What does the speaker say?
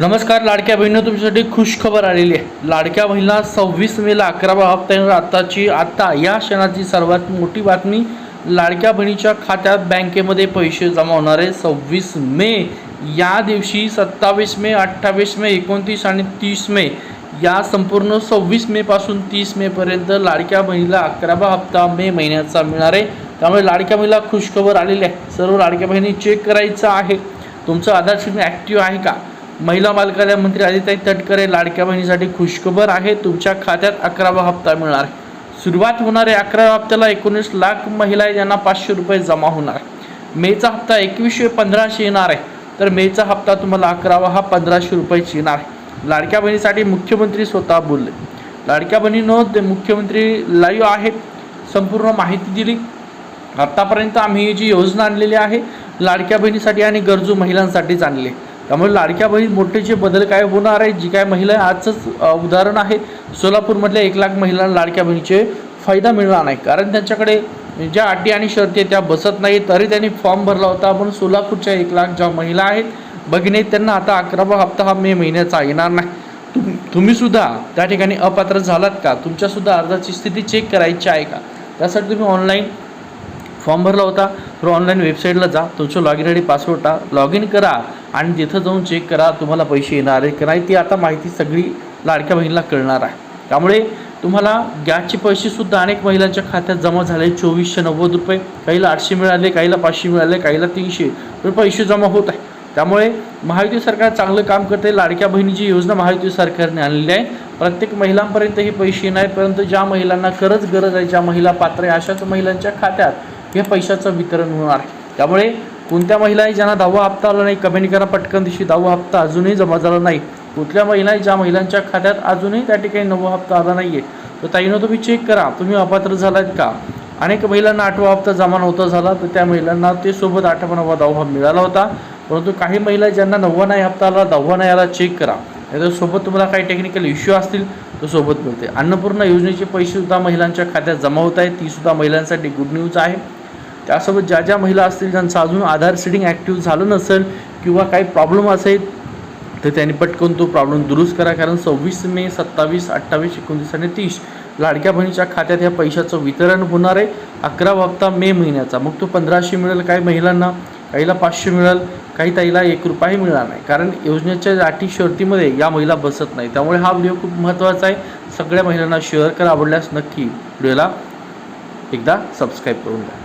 नमस्कार लाडक्या बहिणी तुमच्यासाठी खुश खबर आलेली आहे. लाडक्या बहिणीला सव्वीस मेला अकरावा हप्ता येणार. आत्ताची आत्ता या क्षणाची सर्वात मोठी बातमी लाडक्या बहिणीच्या खात्यात बँकेमध्ये पैसे जमा होणार आहे. सव्वीस मे या दिवशी सत्तावीस मे अठ्ठावीस मे एकोणतीस आणि तीस मे या संपूर्ण सव्वीस मेपासून तीस मेपर्यंत लाडक्या बहिणीला अकरावा हप्ता मे महिन्याचा मिळणार आहे. त्यामुळे लाडक्या बहिणीला खुशखबर आलेली आहे. सर्व लाडक्या बहिणी चेक करायचं आहे. तुमचं आधार ॲक्टिव्ह आहे का? महिला बालकल्याण मंत्री आदिताई तटकरे लाडक्या बहिणीसाठी खुशखबर आहे. तुमच्या खात्यात अकरावा हप्ता मिळणार. सुरुवात होणाऱ्या अकराव्या हप्त्याला एकोणीस लाख महिला आहे ज्यांना पाचशे रुपये जमा होणार. मेचा हप्ता एकवीसशे पंधराशे येणार आहे. तर मेचा हप्ता तुम्हाला अकरावा हा पंधराशे रुपयेच येणार आहे. लाडक्या बहिणीसाठी मुख्यमंत्री स्वतः बोलले. लाडक्या बहिणीनं ते मुख्यमंत्री लाईव्ह आहेत. संपूर्ण माहिती दिली. आत्तापर्यंत आम्ही ही जी योजना आणलेली आहे लाडक्या बहिणीसाठी आणि गरजू महिलांसाठीच आणली आहे. त्यामुळे लाडक्या बहीण मोठेचे बदल काय होणार आहे जी काय महिला आहे, आजचंच उदाहरण आहे. सोलापूरमधल्या एक लाख महिलांना लाडक्या बहिणीचे फायदा मिळणार नाही. कारण त्यांच्याकडे ज्या अटी आणि शर्ती त्या बसत नाही तरी त्यांनी फॉर्म भरला होता. म्हणून सोलापूरच्या एक लाख ज्या महिला आहेत भगिनी त्यांना आता अकरावा हप्ता हा मे महिन्याचा येणार नाही. तुम तुम्हीसुद्धा त्या ठिकाणी अपात्र झालात का? तुमच्यासुद्धा अर्जाची स्थिती चेक करायची आहे का? त्यासाठी तुम्ही ऑनलाईन फॉर्म भरला होता. तर ऑनलाईन वेबसाईटला जा. तुमचं log in I D password टाक लॉग इन करा. आणि तिथं जाऊन चेक करा तुम्हाला पैसे येणार आहे नाही ती आता माहिती सगळी लाडक्या बहिणीला कळणार आहे. त्यामुळे तुम्हाला गॅसचे पैसेसुद्धा अनेक महिलांच्या खात्यात जमा झाले. चोवीसशे नव्वद रुपये. काहीला आठशे मिळाले काहीला पाचशे मिळाले काहीला तीनशे. तर पैसे जमा होत आहे. त्यामुळे महायुती सरकार चांगलं काम करते लाडक्या बहिणीची योजना महायुती सरकारने आणलेली आहे. प्रत्येक महिलांपर्यंत हे पैसे येणार परंतु ज्या महिलांना खरंच गरज आहे ज्या महिला पात्र आहे अशाच महिलांच्या खात्यात हे पैशाचं वितरण होणार. आहे त्यामुळे कोणत्या महिला आहे ज्यांना दहावा हप्ता आला नाही कमेंट करा पटकन दिवशी दहावा हप्ता अजूनही जमा झाला नाही. कुठल्या महिला आहे ज्या महिलांच्या खात्यात अजूनही त्या ठिकाणी नववा हप्ता आला नाही आहे तर ताईनं तुम्ही चेक करा. तुम्ही अपात्र झालात का? अनेक महिलांना आठवा हप्ता जमा नव्हता झाला तर त्या महिलांना ते सोबत आठवा नववा दहावा मिळाला होता. परंतु काही महिला ज्यांना नववा नाही हप्ता आला दहावा नाही आला चेक करा. नाही सोबत तुम्हाला काही टेक्निकल इश्यू असतील तर सोबत मिळते. अन्नपूर्णा योजनेचे पैसेसुद्धा महिलांच्या खात्यात जमा होत आहेत. तीसुद्धा महिलांसाठी गुड न्यूज आहे. त्यासोबत ज्या ज्या महिला असतील ज्यांचं अजून आधार सेटिंग ॲक्टिव्ह झालं नसेल किंवा काही प्रॉब्लेम असेल तर त्यांनी पटकन तो प्रॉब्लेम दुरुस्त करा. कारण सव्वीस मे सत्तावीस अठ्ठावीस एकोणतीस आणि तीस लाडक्या बहिणीच्या खात्यात ह्या पैशाचं वितरण होणार आहे. अकरा हप्ता मे महिन्याचा. मग तो पंधराशे मिळेल काही महिलांना काहीला पाचशे मिळेल काही ताईला एक रुपयाही मिळणार नाही. कारण योजनेच्या अटी शर्तीमध्ये या महिला बसत नाही. त्यामुळे हा व्हिडिओ खूप महत्त्वाचा आहे. सगळ्या महिलांना शेअर करा. आवडल्यास नक्की व्हिडिओला एकदा सबस्क्राईब करून द्या